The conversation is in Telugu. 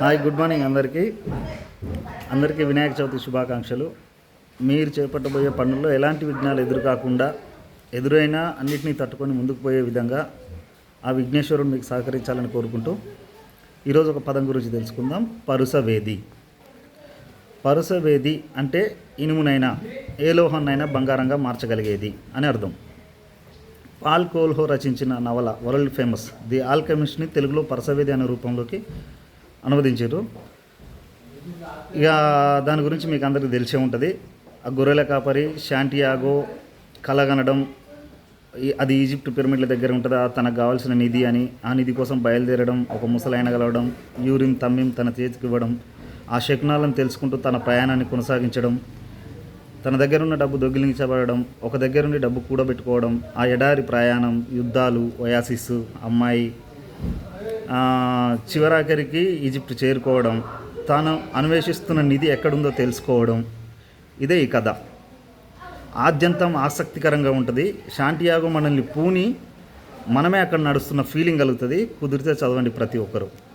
హాయ్ గుడ్ మార్నింగ్ అందరికీ. అందరికీ వినాయక చవితి శుభాకాంక్షలు. మీరు చేపట్టబోయే పనుల్లో ఎలాంటి విఘ్నాలు ఎదురు కాకుండా ఎదురైనా అన్నింటినీ తట్టుకొని ముందుకు పోయే విధంగా ఆ విఘ్నేశ్వరుడు మీకు సహకరించాలని కోరుకుంటూ ఈరోజు ఒక పదం గురించి తెలుసుకుందాం. పరుసవేది పరుసవేది అంటే ఇనుమునైనా ఏ లోహాన్నైనా బంగారంగా మార్చగలిగేది అని అర్థం. పాల్ కోల్హో రచించిన నవల వరల్డ్ ఫేమస్. ది ఆల్కెమిస్ట్ని తెలుగులో పరసవేది అనే రూపంలోకి అనువదించారు. ఇక దాని గురించి మీకు అందరికీ తెలిసే ఉంటుంది. ఆ గొర్రెల కాపరి శాంటియాగో కలగనడం అది ఈజిప్ట్ పిరమిడ్ల దగ్గర ఉంటుంది. తనకు కావాల్సిన నిధి అని ఆ నిధి కోసం బయలుదేరడం ఒక ముసలాయన గలవడం యూరిన్ తమ్మిం తన చేతికి ఇవ్వడం ఆ శకునాలను తెలుసుకుంటూ తన ప్రయాణాన్ని కొనసాగించడం తన దగ్గర ఉన్న డబ్బు దొంగిలించబడడం ఒక దగ్గర నుండి డబ్బు కూడబెట్టుకోవడం ఆ ఎడారి ప్రయాణం యుద్ధాలు ఒయాసిస్ అమ్మాయి చివరాఖరికి ఈజిప్ట్ చేరుకోవడం తాను అన్వేషిస్తున్న నిధి ఎక్కడుందో తెలుసుకోవడం ఇదే ఈ కథ. ఆద్యంతం ఆసక్తికరంగా ఉంటుంది. శాంతియాగో మనల్ని పూని మనమే అక్కడ నడుస్తున్న ఫీలింగ్ కలుగుతుంది. కుదిరితే చదవండి ప్రతి ఒక్కరు.